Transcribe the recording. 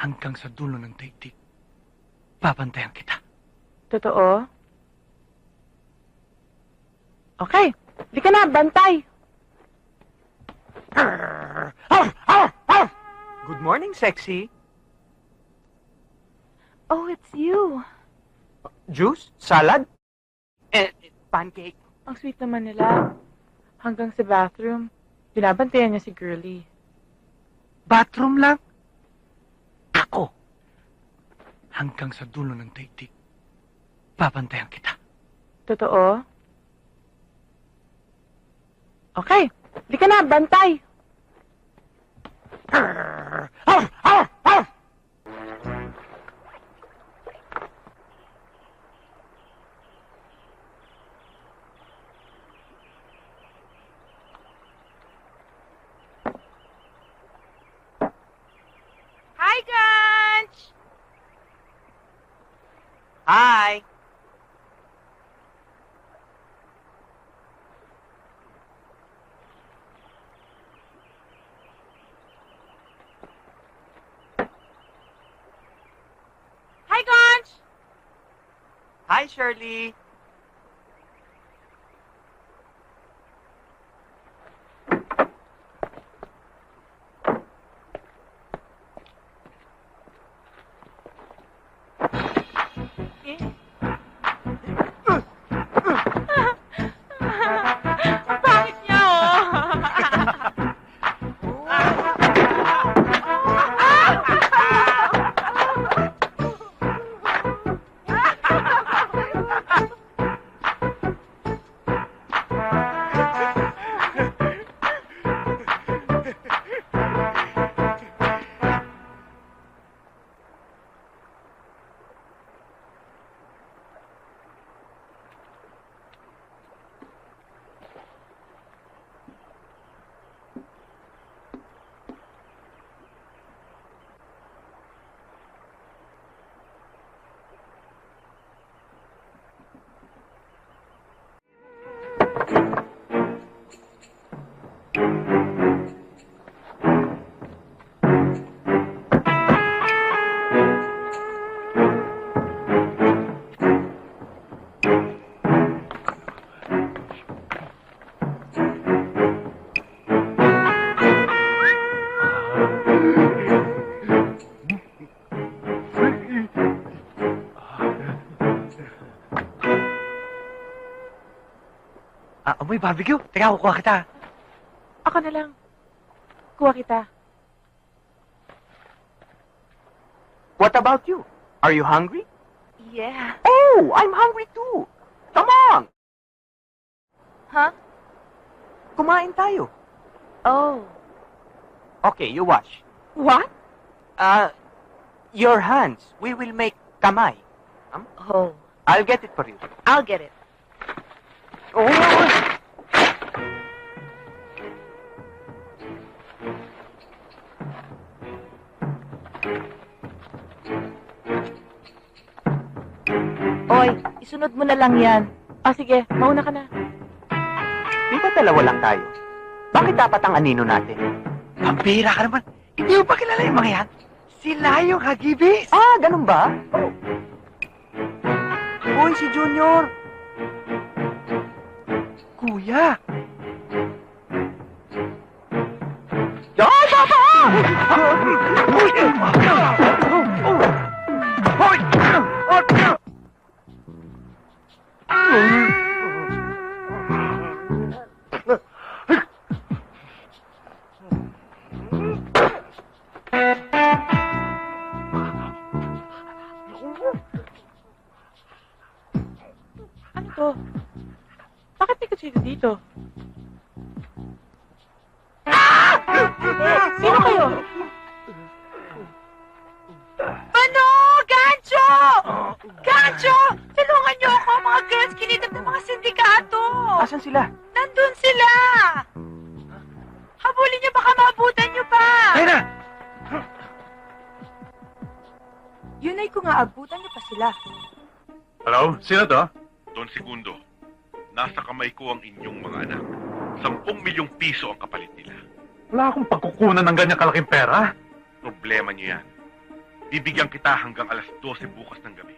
hanggang sa dulo ng daigdig. Babantayan kita. Totoo? Okay. Di ka na, bantay. Good morning, sexy. Oh, it's you. Juice? Salad? Eh, pancake. Ang sweet naman nila. Hanggang sa bathroom, binabantayan niya si Girlie. Bathroom lang. Ako. Hanggang sa dulo ng daigdig. Babantayan kita. Totoo? Okay. Di ka na, bantay. Hi, Shirley. Ang Ah, amoy barbecue. Teka, kukuha kita. Ako na lang. Kuha kita. What about you? Are you hungry? Yeah. Oh, I'm hungry too. Come on. Huh? Kumain tayo. Oh. Okay, you wash. What? Uh, your hands. We will make kamay. Oh. I'll get it for you. I'll get it. Oy, isunod mo na lang yan. Ah, sige. Mauna ka na. Di ba dalawa lang tayo? Bakit dapat ang anino natin? Pambira ka naman. Hindi mo ba kilala yung mga yan? Sila yung hagibis. Ah, ganun ba? Oh. Uy, si Junior. Kuya. Ay, Papa! Ano to? Bakit may kutsilo dito? Sino kayo? Ano? Gancho! Gancho! Tulungan niyo ako, mga girls kinidap ng mga sindikato! Asan sila? Nandun sila! Habulin niyo, baka maabutan niyo pa! Ayun na. Yun ay kung aabutan niyo pa sila. Hello? Sino to? Don Segundo, nasa kamay ko ang inyong mga anak. Sampung milyong piso ang kapalit nila. Wala akong pagkukunan ng ganyan kalaking pera. Problema niyo yan. Bibigyan kita hanggang alas 12 bukas ng gabi.